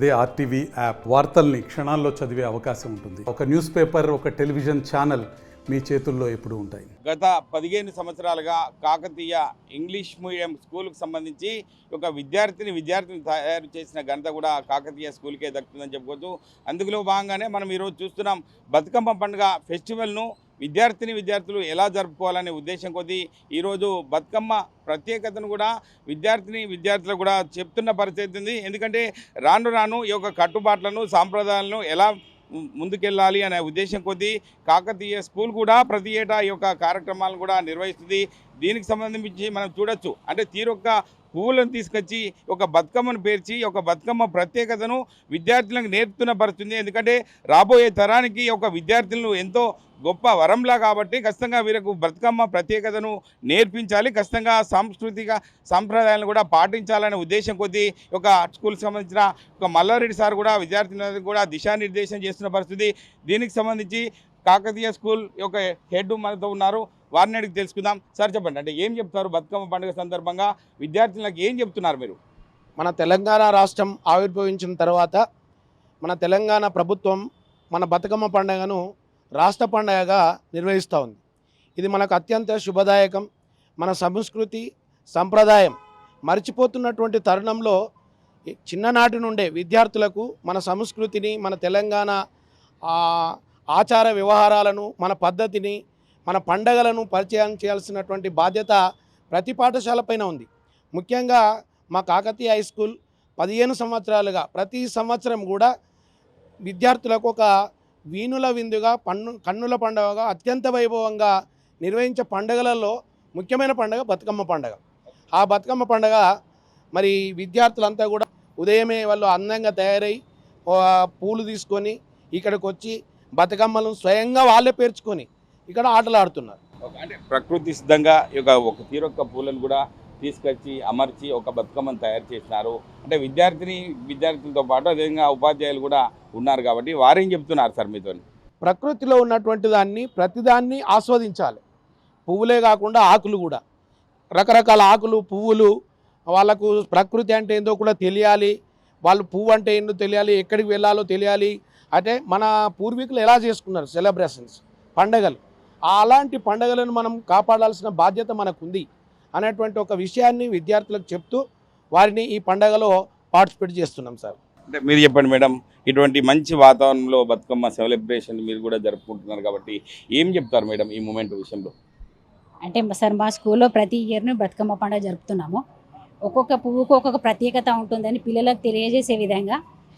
అదే RTV app వార్తల్ని క్షణాల్లో చదివే అవకాశం ఉంటుంది. ఒక న్యూస్ పేపర్ ఒక టెలివిజన్ ఛానల్ మీ చేతుల్లో ఎప్పుడు ఉంటాయి. గత పదిహేను సంవత్సరాలుగా కాకతీయ ఇంగ్లీష్ మీడియం స్కూల్కి సంబంధించి ఒక విద్యార్థిని విద్యార్థిని తయారు చేసిన ఘనత కూడా కాకతీయ స్కూల్కే దక్కుతుందని చెప్పుకోవచ్చు. అందులో భాగంగానే మనం ఈరోజు చూస్తున్నాం బతుకమ్మ పండుగ ఫెస్టివల్ను విద్యార్థిని విద్యార్థులు ఎలా జరుపుకోవాలనే ఉద్దేశం కొద్దీ ఈరోజు బతుకమ్మ ప్రత్యేకతను కూడా విద్యార్థిని విద్యార్థులకు కూడా చెప్తున్న పరిస్థితి ఉంది. ఎందుకంటే రాను రాను ఈ యొక్క కట్టుబాట్లను సాంప్రదాయాలను ఎలా ముందుకెళ్ళాలి అనే ఉద్దేశం కొద్దీ కాకతీయ స్కూల్ కూడా ప్రతి ఏటా ఈ యొక్క కార్యక్రమాలను కూడా నిర్వహిస్తుంది. దీనికి సంబంధించి మనం చూడొచ్చు. అంటే తీరొక్క పువ్వులను తీసుకొచ్చి ఒక బతుకమ్మను పేర్చి ఒక బతుకమ్మ ప్రత్యేకతను విద్యార్థులకు నేర్పుతున్న పరుస్తుంది ఎందుకంటే రాబోయే తరానికి ఒక విద్యార్థులను ఎంతో గొప్ప వరంలా కాబట్టి ఖచ్చితంగా వీరికి బతుకమ్మ ప్రత్యేకతను నేర్పించాలి. ఖచ్చితంగా సాంస్కృతిక సాంప్రదాయాలను కూడా పాటించాలనే ఉద్దేశం కొద్దీ ఒక స్కూల్కి సంబంధించిన ఒక మల్లారెడ్డి సార్ కూడా విద్యార్థులందరికీ కూడా దిశానిర్దేశం చేస్తున్న పరిస్థితి దీనికి సంబంధించి కాకతీయ స్కూల్ యొక్క హెడ్ మనతో ఉన్నారు. వారిని అడిగి తెలుసుకుందాం. సార్ చెప్పండి అంటే ఏం చెప్తారు బతుకమ్మ పండుగ సందర్భంగా? విద్యార్థులకు ఏం చెప్తున్నారు మీరు? మన తెలంగాణ రాష్ట్రం ఆవిర్భవించిన తర్వాత మన తెలంగాణ ప్రభుత్వం మన బతుకమ్మ పండుగను రాష్ట్ర పండుగగా నిర్వహిస్తూ ఉంది. ఇది మనకు అత్యంత శుభదాయకం. మన సంస్కృతి సంప్రదాయం మర్చిపోతున్నటువంటి తరుణంలో చిన్ననాటి నుండే విద్యార్థులకు మన సంస్కృతిని మన తెలంగాణ ఆచార వ్యవహారాలను మన పద్ధతిని మన పండగలను పరిచయం చేయాల్సినటువంటి బాధ్యత ప్రతి పాఠశాల పైన ఉంది. ముఖ్యంగా మా కాకతీయ హై స్కూల్ పదిహేను సంవత్సరాలుగా ప్రతి సంవత్సరం కూడా విద్యార్థులకు ఒక వీణుల విందుగా పన్ను కన్నుల పండుగగా అత్యంత వైభవంగా నిర్వహించే పండుగలలో ముఖ్యమైన పండుగ బతుకమ్మ పండుగ. ఆ బతుకమ్మ పండుగ మరి విద్యార్థులంతా కూడా ఉదయమే వాళ్ళు అందంగా తయారై పూలు తీసుకొని ఇక్కడికి వచ్చి బతుకమ్మలను స్వయంగా వాళ్ళే పేర్చుకొని ఇక్కడ ఆటలు ఆడుతున్నారు అంటే ప్రకృతి సిద్ధంగా ఒక తీరొక్క పూలను కూడా తీసుకొచ్చి అమర్చి ఒక బతుకమ్మను తయారు చేసినారు. అంటే విద్యార్థిని విద్యార్థులతో పాటు అదేవిధంగా ఉపాధ్యాయులు కూడా ఉన్నారు కాబట్టి వారేం చెప్తున్నారు సార్ మీతో? ప్రకృతిలో ఉన్నటువంటి దాన్ని ప్రతిదాన్ని ఆస్వాదించాలి. పువ్వులే కాకుండా ఆకులు కూడా. రకరకాల ఆకులు పువ్వులు వాళ్ళకు ప్రకృతి అంటే ఏందో కూడా తెలియాలి. వాళ్ళు పువ్వు అంటే ఏందో తెలియాలి ఎక్కడికి వెళ్ళాలో తెలియాలి. అంటే మన పూర్వీకులు ఎలా చేసుకున్నారు సెలబ్రేషన్స్ పండగలు? అలాంటి పండగలను మనం కాపాడాల్సిన బాధ్యత మనకుంది అనేటువంటి ఒక విషయాన్ని విద్యార్థులకు చెప్తూ వారిని ఈ పండగలో పార్టిసిపేట్ చేస్తున్నాం సార్. అంటే మీరు చెప్పండి మేడం ఇటువంటి మంచి వాతావరణంలో బతుకమ్మ సెలబ్రేషన్ మీరు కూడా జరుపుకుంటున్నారు కాబట్టి ఏం చెప్తారు మేడం ఈ మూమెంట్ విషయంలో? అంటే సార్ మా స్కూల్లో ప్రతి ఇయర్ను బతుకమ్మ పండుగ జరుపుతున్నాము. ఒక్కొక్క పువ్వుకు ఒక్కొక్క ప్రత్యేకత ఉంటుందని పిల్లలకు తెలియజేసే విధంగా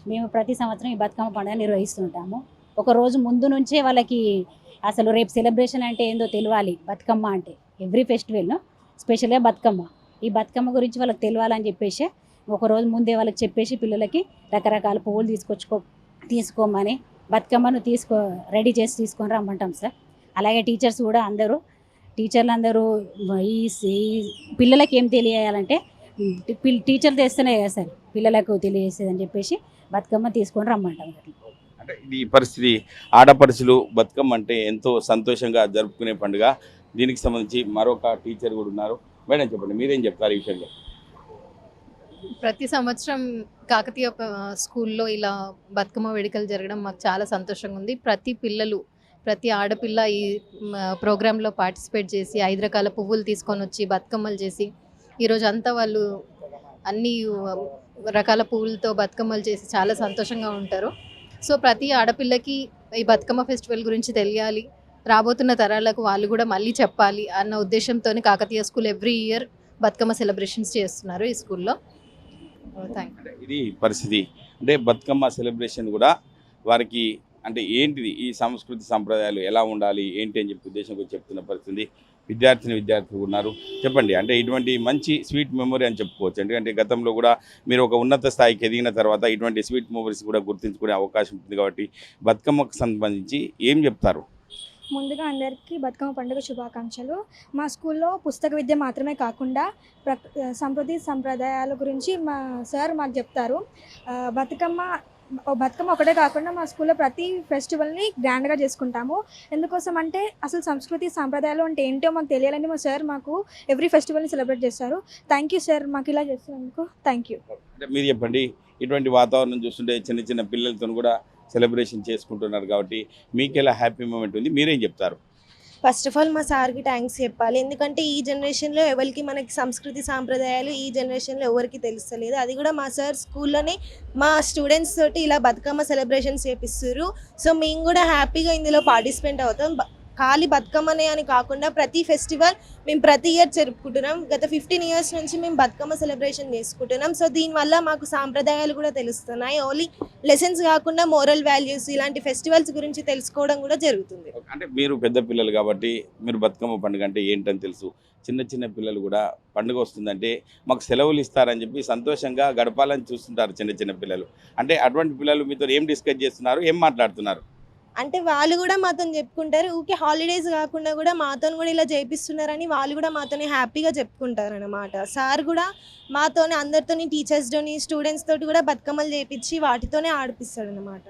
మేము ప్రతి సంవత్సరం ఈ బతుకమ్మ పండుగ నిర్వహిస్తుంటాము. ఒక రోజు ముందు నుంచే వాళ్ళకి అసలు రేపు సెలబ్రేషన్ అంటే ఏందో తెలియాలి. బతుకమ్మ అంటే ఎవ్రీ ఫెస్టివల్ను స్పెషల్గా బతుకమ్మ. ఈ బతుకమ్మ గురించి వాళ్ళకి తెలియాలని చెప్పేసి ఒకరోజు ముందే వాళ్ళకి చెప్పేసి పిల్లలకి రకరకాల పువ్వులు తీసుకొచ్చుకో తీసుకోమని బతుకమ్మను తీసుకో రెడీ చేసి తీసుకొని రమ్మంటాం సార్. అలాగే టీచర్స్ కూడా అందరూ టీచర్లు అందరూ ఈ పిల్లలకి ఏం తెలియాలంటే టీచర్లు తెస్తేనే కదా సార్ పిల్లలకు తెలియజేసేదని చెప్పేసి బతుకమ్మ తీసుకొని రమ్మంటాం. అంటే ఇది పరిస్థితి ఆడపడుచులు బతుకమ్మ అంటే ఎంతో సంతోషంగా జరుపుకునే పండుగ. దీనికి సంబంధించి మరొక టీచర్ కూడా ఉన్నారు. మేడం చెప్పండి మీరేం చెప్తారు ఈ విషయంలో ప్రతి సంవత్సరం కాకతీయ స్కూల్లో ఇలా బతుకమ్మ వేడుకలు జరగడం మాకు చాలా సంతోషంగా ఉంది. ప్రతి పిల్లలు ప్రతి ఆడపిల్ల ఈ ప్రోగ్రాంలో పార్టిసిపేట్ చేసి ఐదు రకాల పువ్వులు తీసుకొని వచ్చి బతుకమ్మలు చేసి ఈరోజు అంతా వాళ్ళు అన్ని రకాల పువ్వులతో బతుకమ్మలు చేసి చాలా సంతోషంగా ఉంటారు. సో ప్రతి ఆడపిల్లకి ఈ బతుకమ్మ ఫెస్టివల్ గురించి తెలియాలి. రాబోతున్న తరాలకు వాళ్ళు కూడా మళ్ళీ చెప్పాలి అన్న ఉద్దేశంతో Kakatiya school every year Bathukamma celebrations చేస్తున్నారు ఈ స్కూల్లో. Oh, థ్యాంక్ ఇది పరిస్థితి. అంటే బతుకమ్మ సెలబ్రేషన్ కూడా వారికి అంటే ఏంటిది? ఈ సంస్కృతి సంప్రదాయాలు ఎలా ఉండాలి? ఏంటి అని చెప్పి ఉద్దేశం గురించి చెప్తున్న పరిస్థితి విద్యార్థిని విద్యార్థులు ఉన్నారు. చెప్పండి అంటే ఇటువంటి మంచి స్వీట్ మెమొరీ అని చెప్పుకోవచ్చు. ఎందుకంటే గతంలో కూడా మీరు ఒక ఉన్నత స్థాయికి ఎదిగిన తర్వాత ఇటువంటి స్వీట్ మెమొరీస్ కూడా గుర్తించుకునే అవకాశం ఉంటుంది కాబట్టి బతుకమ్మకు సంబంధించి ఏం చెప్తారు? ముందుగా అందరికీ బతుకమ్మ పండుగ శుభాకాంక్షలు. మా స్కూల్లో పుస్తక విద్య మాత్రమే కాకుండా ప్ర సంప్రదాయాల గురించి మా సార్ మాకు చెప్తారు. బతుకమ్మ బతుకమ్మ ఒకటే కాకుండా మా స్కూల్లో ప్రతి ఫెస్టివల్ని గ్రాండ్గా చేసుకుంటాము. ఎందుకోసం అంటే అసలు సంస్కృతి సాంప్రదాయాలు అంటే ఏంటో మాకు తెలియాలని మా సార్ మాకు ఎవ్రీ ఫెస్టివల్ని సెలబ్రేట్ చేస్తారు. థ్యాంక్ యూ సార్ మాకు ఇలా చేస్తున్నందుకు థ్యాంక్ యూ. మీరు చెప్పండి ఇటువంటి వాతావరణం చూస్తుంటే చిన్న చిన్న పిల్లలతో కూడా సెలబ్రేషన్ చేసుకుంటున్నారు కాబట్టి మీకు ఎలా హ్యాపీ మూమెంట్ ఉంది? మీరేం చెప్తారు? ఫస్ట్ ఆఫ్ ఆల్ మా సార్కి థ్యాంక్స్ చెప్పాలి. ఎందుకంటే ఈ జనరేషన్లో ఎవరికి మనకి సంస్కృతి సాంప్రదాయాలు ఈ జనరేషన్లో ఎవరికి తెలుస్తలేదు. అది కూడా మా సార్ స్కూల్లోనే మా స్టూడెంట్స్ తోటి ఇలా బతుకమ్మ సెలబ్రేషన్స్ చేపిస్తారు సో మేము కూడా హ్యాపీగా ఇందులో పార్టిసిపేట్ అవుతాం. బ- ఖాళీ బతుకమ్మనే అని కాకుండా ప్రతి ఫెస్టివల్ మేము ప్రతి ఇయర్ జరుపుకుంటున్నాం. గత ఫిఫ్టీన్ ఇయర్స్ నుంచి మేము బతుకమ్మ సెలబ్రేషన్ చేసుకుంటున్నాం. సో దీనివల్ల మాకు సాంప్రదాయాలు కూడా తెలుస్తున్నాయి. ఓన్లీ లెసన్స్ కాకుండా మోరల్ వాల్యూస్ ఇలాంటి ఫెస్టివల్స్ గురించి తెలుసుకోవడం కూడా జరుగుతుంది. అంటే మీరు పెద్ద పిల్లలు కాబట్టి మీరు బతుకమ్మ పండుగ అంటే ఏంటని తెలుసు. చిన్న చిన్న పిల్లలు కూడా పండుగ వస్తుందంటే మాకు సెలవులు ఇస్తారని చెప్పి సంతోషంగా గడపాలని చూస్తుంటారు చిన్న చిన్న పిల్లలు. అంటే అటువంటి పిల్లలు మీతో ఏం డిస్కస్ చేస్తున్నారు? ఏం మాట్లాడుతున్నారు? అంటే వాళ్ళు కూడా మాతో చెప్పుకుంటారు. ఊకే హాలిడేస్ కాకుండా కూడా మాతో కూడా ఇలా చేపిస్తున్నారని వాళ్ళు కూడా మాతోని హ్యాపీగా చెప్పుకుంటారు అనమాట సార్ కూడా మాతోనే అందరితోని టీచర్స్తోని స్టూడెంట్స్ తోటి కూడా బతుకమ్మలు చేపించి వాటితోనే ఆడిపిస్తాడు అనమాట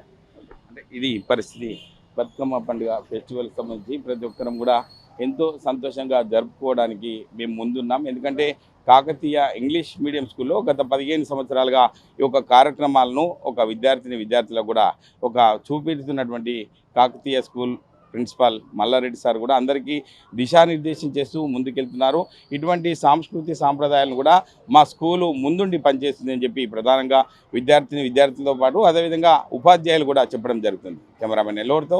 ఇది పరిస్థితి. బతుకమ్మ పండుగ ఫెస్టివల్ సంబంధించి ప్రతి ఒక్కరం కూడా ఎంతో సంతోషంగా జరుపుకోవడానికి మేము ముందున్నాం. ఎందుకంటే కాకతీయ ఇంగ్లీష్ మీడియం స్కూల్లో గత పదిహేను సంవత్సరాలుగా ఈ యొక్క కార్యక్రమాలను ఒక విద్యార్థిని విద్యార్థులకు కూడా ఒక చూపెడుతున్నటువంటి Kakatiya school principal Mallareddy sir కూడా అందరికీ దిశానిర్దేశం చేస్తూ ముందుకెళ్తున్నారు. ఇటువంటి సాంస్కృతిక సాంప్రదాయాలను కూడా మా స్కూలు ముందుండి పనిచేస్తుంది అని చెప్పి ప్రధానంగా విద్యార్థిని విద్యార్థులతో పాటు అదేవిధంగా ఉపాధ్యాయులు కూడా చెప్పడం జరుగుతుంది. కెమెరామెన్ ఎల్లోడ్తో